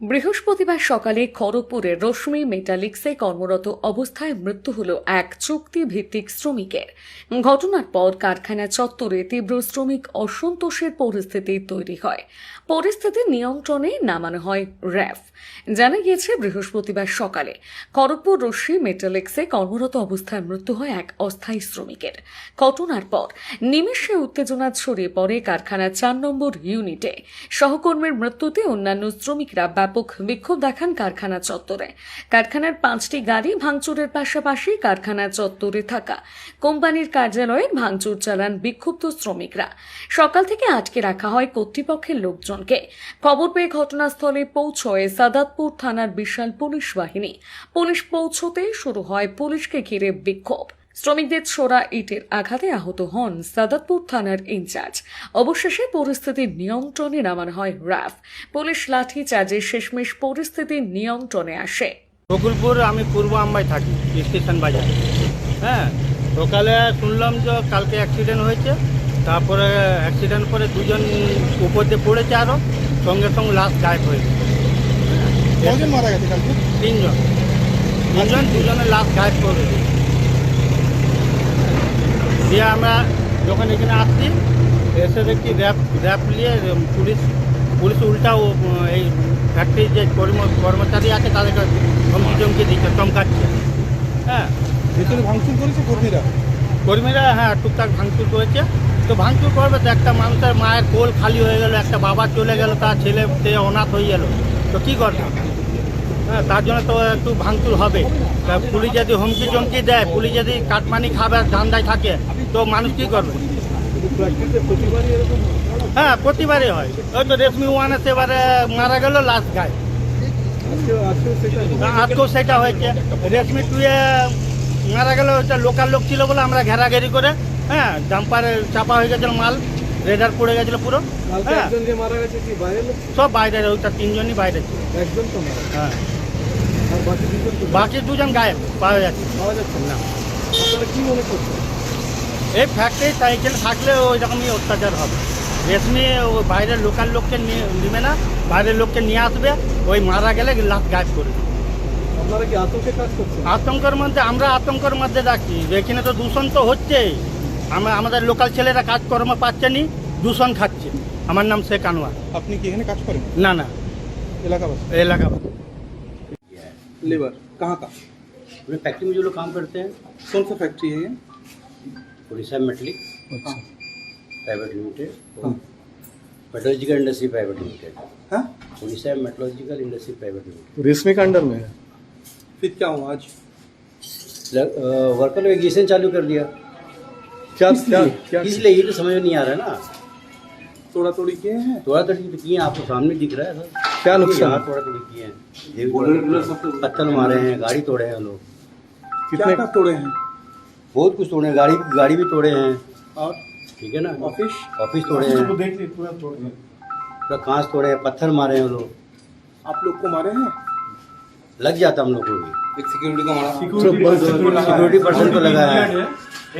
বৃহস্পতিবার সকালে খড়গপুরের রশ্মি মেটালিক্সে কর্মরত অবস্থায় মৃত্যু হল এক চুক্তিভিত্তিক শ্রমিকের। ঘটনার পর কারখানা চত্বরে তীব্র শ্রমিক অসন্তোষের পরিস্থিতি তৈরি হয়। পরিস্থিতি নিয়ন্ত্রণে নামানো হয় র্যাফ। জানা গিয়েছে, বৃহস্পতিবার সকালে খড়গপুর রশ্মি মেটালিক্সে কর্মরত অবস্থায় মৃত্যু হয় এক অস্থায়ী শ্রমিকের। ঘটনার পর নিমেষে উত্তেজনা ছড়িয়ে পড়ে কারখানার চার নম্বর ইউনিটে। সহকর্মীর মৃত্যুতে অন্যান্য শ্রমিকরা ব্যাপক বিক্ষোভ দেখান কারখানা চত্বরে। কারখানার পাঁচটি গাড়ি ভাঙচুরের পাশাপাশি কারখানা চত্বরে থাকা। কোম্পানির কার্যালয়ে ভাঙচুর চালান বিক্ষুব্ধ শ্রমিকরা। সকাল থেকে আটকে রাখা হয় কর্তৃপক্ষের লোকজনকে। খবর পেয়ে ঘটনাস্থলে পৌঁছয় সাদাতপুর থানার বিশাল পুলিশ বাহিনী। পুলিশ পৌঁছতে শুরু হয় পুলিশকে ঘিরে বিক্ষোভ। শ্রমিকদের ছোড়া ইটের আঘাতে আহত হন সাদাতপুর থানার ইনচার্জ। অবশেষে পরিস্থিতি নিয়ন্ত্রণে নামানো হয় র্যাফ পুলিশ লাঠি চার্জে শেষমেশ পরিস্থিতি নিয়ন্ত্রণে আসে। বকুলপুর আমি পূর্ব আম্বাই থাকি স্টেশন বাজার। হ্যাঁ সকালে শুনলাম যে কালকে অ্যাক্সিডেন্ট হয়েছে তারপরে অ্যাক্সিডেন্ট পরে দুজন উপর দিয়ে পড়েছে আরও সঙ্গে সঙ্গে লাশ গায়েব হয়ে গেছে। কজন মারা গেছে তিনজন। তিনজন দুজনের লাশ গায়েব করে। দিয়ে আমরা যখন এখানে আসছি এসে দেখছি র্যাপ র্যাপ নিয়ে পুলিশ পুলিশ উল্টা ও, এই ফ্যাক্টরির যে কর্ম- কর্মচারী আছে তাদেরকে ধমকি চমকি দিচ্ছে চমকাচ্ছে। হ্যাঁ। ভেতরে ভাঙচুর করেছে কর্মীরা? কর্মীরা হ্যাঁ টুকটাক ভাঙচুর করেছে। তো ভাঙচুর করবে তো একটা মানুষের মায়ের কোল খালি হয়ে গেল একটা বাবা চলে গেল তার ছেলে অনাথ হয়ে গেল। তো কী করবে? হ্যাঁ তার জন্য তো একটু ভাঙচুর হবে। পুলিশ যদি হুমকি চমকি দেয় পুলিশ যদি কাটমানি খাবে ধান্দায় থাকে তো মানুষ কী করবে? হ্যাঁ প্রতিবারই হয়। ওই তো রেশমি ওয়ানে সেবারে মারা গেল লাস্ট গায়ে আজকেও সেটা হয়েছে। রেশমি টুয়ে মারা গেল ওইটা লোকাল লোক ছিল বলে আমরা ঘেরাঘেরি করে হ্যাঁ ডাম্পারে চাপা হয়ে গেছিল মাল রেডার পড়ে গেছিল পুরো হ্যাঁ। সব বাইরে ওইটা তিনজনই বাইরে ছিল। একজন তো হ্যাঁ। বাকি দুজন গায়েব পাওয়া যাচ্ছে। পাওয়া যাচ্ছে না। আপনারা কি মনে করছেন? এই ফ্যাক্টরি সাইকেল থাকলে ওই রকমই অত্যাচার হবে। রেশমি ও বাইরের লোকাল লোককে নিয়ে নেবে না বাইরের লোককে নিয়ে আসবে ওই মারা গেলে লাশ গায়েব করে দেবে। আপনারা কি আতঙ্কে কাজ করছেন? আতঙ্কের মধ্যে আমরা আতঙ্কের মধ্যে রাখছি। এখানে তো দূষণ তো হচ্ছেই। আমরা আমাদের লোকাল ছেলেরা কাজকর্ম পাচ্ছে নি দূষণ খাচ্ছে। আমার নাম শেখ আনোয়ার। আপনি কি এখানে কাজ করেন? না না। এলাকাবাসী? এলাকা लेबर कहाँ का? अपने फैक्ट्री में जो लोग काम करते हैं। कौन सा फैक्ट्री है ये? उड़ीसा मेटलिक अच्छा। प्राइवेट लिमिटेड हाँ। मेट्रोलॉजिकल इंडस्ट्री प्राइवेट लिमिटेड हाँ? Orissa metrological industry private limited Reshmi का अंडर में है। फिर क्या हुआ आज? वर्कर ने एग्जीशन चालू कर दिया। क्या क्या लिए? क्या किस ये तो समझ में नहीं आ रहा है ना। थोड़ा थोड़ी किए हैं? थोड़ा थोड़ी तो किए हैं, आपको सामने दिख रहा है सर। क्या नुकसान? थोड़ा थोड़ी किए हैं। पत्थर मारे हैं गाड़ी तोड़े हैं लोग। कितने का तोड़े हैं? बहुत कुछ तोड़े हैं गाड़ी गाड़ी भी तोड़े हैं। और? ठीक है ना? ऑफ़िस? ऑफ़िस तोड़े हैं। देख पूरा तोड़े हैं पूरा कांच तोड़े हैं पत्थर मारे हैं लोग। आप लोग को मारे हैं? लग जाता हम लोग को। भी एक सिक्योरिटी का मारा। सिक्योरिटी पर्सन को लगा है।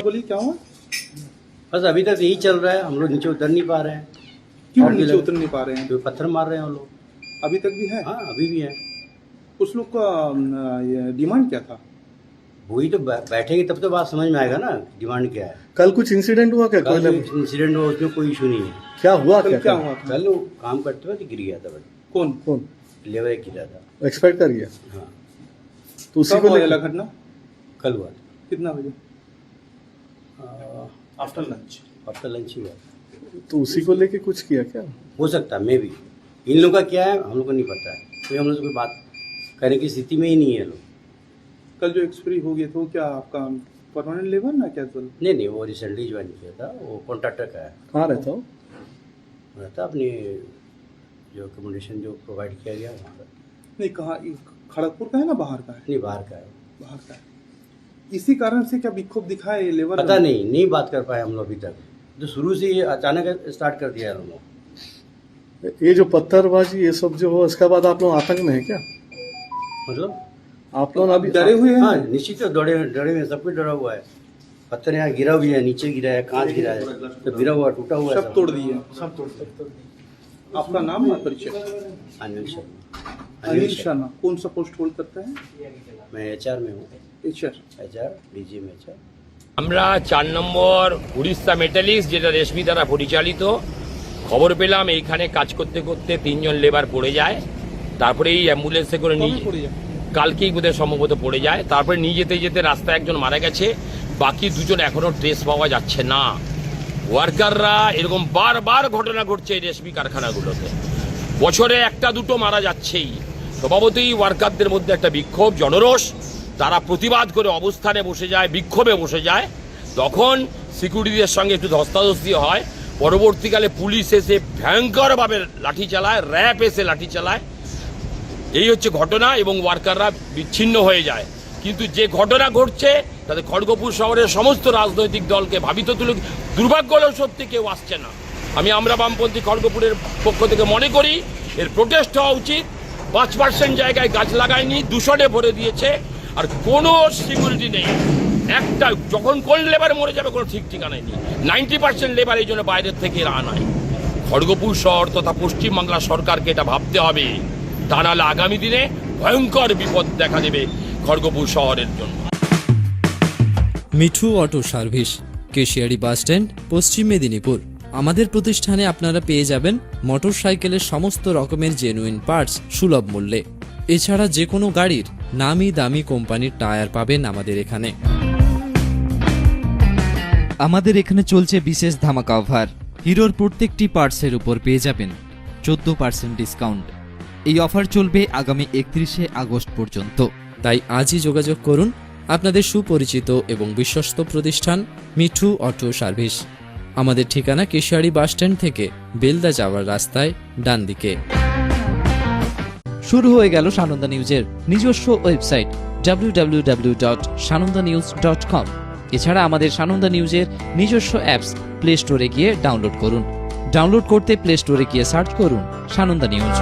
बोली क्या हुआ? बस अभी तक यही चल रहा है। हम लोग नीचे उतर नहीं पा रहे हैं। क्यों नीचे उतर नहीं पा रहे हैं? तो पत्थर मार रहे हैं वो लोग? अभी तक भी है? हाँ अभी भी है। उस लोग का डिमांड क्या था? वही तो बैठेंगे तब तो बात समझ में आएगा ना डिमांड क्या है। कल कुछ इंसिडेंट हुआ क्या? कल इंसिडेंट हुआ उसमें कोई इशू नहीं है। क्या हुआ क्या क्या हुआ कल वो काम करते वक्त गिर गया था बट कौन? कौन? लेबर गिरा था एक्सपेक्ट कर गया? हाँ। तो उसी को घटना कल हुआ कितना बजे? आफ्टर लंच आफ्टर लंच ही हुआ तो उसी को लेके कुछ किया क्या? हो सकता मे भी इन लोगों का क्या है? हम लोग को नहीं पता है। कोई हम लोग से कोई बात करने की स्थिति में ही नहीं है लोग। कल जो एक्सपायरी हो गया तो क्या आपका परमानेंट लेबर ना क्या कैजुअल नहीं नहीं वो रिसेंटली ज्वाइन किया था वो कॉन्ट्रैक्टर का है। कहाँ रहता हो रहता अपनी जो अकोमोडेशन जो प्रोवाइड किया गया वहाँ पर। नहीं कहा खड़गपुर का है ना बाहर का है? नहीं बाहर का है। बाहर का है। इसी कारण से क्या विक्षोभ दिखाए ये लेबर पता नहीं नहीं बात कर पाए हम लोग अभी तक। जो शुरू से ये अचानक स्टार्ट कर दिया है हम लोग ये जो पत्थरबाजी ये सब जो हो इसके बाद आप लोग आतंक में है क्या मतलब आप लोग अभी डरे हुए हाँ हैं निश्चित तो डरे डरे हुए हैं, सब कुछ डरा हुआ है पत्थर यहाँ गिरा भी है नीचे गिरा है कांच गिरा है तो गिरा हुआ टूटा हुआ है सब तोड़ दिए सब तोड़ दिए आपका नाम और परिचय अनिल शर्मा अनिल शर्मा कौन सा पोस्ट होल्ड करता है मैं एच में हूँ H R H R D G M H R আমরা চার নম্বর উড়িষ্যা মেটালিক্স যেটা রেশমি দ্বারা পরিচালিত খবর পেলাম এইখানে কাজ করতে করতে তিনজন লেবার পড়ে যায়। তারপরে এই অ্যাম্বুলেন্সে করে নিয়ে কালকেই বোধহয় সম্ভবত পড়ে যায়। তারপরে নিয়ে যেতে যেতে রাস্তায় একজন মারা গেছে। বাকি দুজন এখনও ট্রেস পাওয়া যাচ্ছে না। ওয়ার্কাররা এরকম বারবার ঘটনা ঘটছে এই রেশমি কারখানাগুলোতে। বছরে একটা দুটো মারা যাচ্ছেই। স্বভাবতই ওয়ার্কারদের মধ্যে একটা বিক্ষোভ জনরোষ। তারা প্রতিবাদ করে অবস্থানে বসে যায় বিক্ষোভে বসে যায়। তখন সিকিউরিটিদের সঙ্গে একটু ধস্তাধস্তি হয়। পরবর্তীকালে পুলিশ এসে ভয়ঙ্করভাবে লাঠি চালায় র্যাপ এসে লাঠি চালায়। এই হচ্ছে ঘটনা এবং ওয়ার্কাররা বিচ্ছিন্ন হয়ে যায়। কিন্তু যে ঘটনা ঘটছে, তাতে খড়গপুর শহরের সমস্ত রাজনৈতিক দলকে ভাবিত তুলে দুর্ভাগ্য হলেও সত্যি কেউ আসছে না। আমি আমরা বামপন্থী খড়গপুরের পক্ষ থেকে মনে করি, এর প্রোটেস্ট হওয়া উচিত। পাঁচ পার্সেন্ট জায়গায় গাছ লাগায়নি, দূষণে ভরে দিয়েছে, আর কোনো সিকিউরিটি নেই। একটা যখন কোন লেবার মরে যাবে কোনো ঠিক ঠিকানায় নেই। নাইনটি পার্সেন্ট লেবার এই জন্য বাইরের থেকে আনায়। খড়গপুর শহর তথা পশ্চিমবাংলা সরকারকে এটা ভাবতে হবে। তা নাহলে আগামী দিনে ভয়ঙ্কর বিপদ দেখা দেবে খড়গপুর শহরের জন্য। Mithu auto service, Keshiary bus stand Paschim Medinipur. আমাদের প্রতিষ্ঠানে আপনারা পেয়ে যাবেন মোটরসাইকেলের সমস্ত রকমের জেনুইন পার্টস সুলভ মূল্যে। এছাড়া যে কোনো গাড়ির নামি দামি কোম্পানির টায়ার পাবেন আমাদের এখানে। আমাদের এখানে চলছে বিশেষ ধামাকা অফার হিরোর প্রত্যেকটি পার্টসের উপর পেয়ে যাবেন চোদ্দ পার্সেন্ট ডিসকাউন্ট এই অফার চলবে আগামী একত্রিশে আগস্ট পর্যন্ত। তাই আজই যোগাযোগ করুন আপনাদের সুপরিচিত এবং বিশ্বস্ত প্রতিষ্ঠান মিঠু অটো সার্ভিস। আমাদের ঠিকানা কেশিয়ারি বাসস্ট্যান্ড থেকে বেলদা যাওয়ার রাস্তায় ডান দিকে শুরু হয়ে গেল সানন্দা নিউজের নিজস্ব ওয়েবসাইট www.sanondanews.com এছাড়া আমাদের সানন্দা নিউজের নিজস্ব অ্যাপস প্লে স্টোরে গিয়ে ডাউনলোড করুন। ডাউনলোড করতে প্লে স্টোরে গিয়ে সার্চ করুন সানন্দা নিউজ।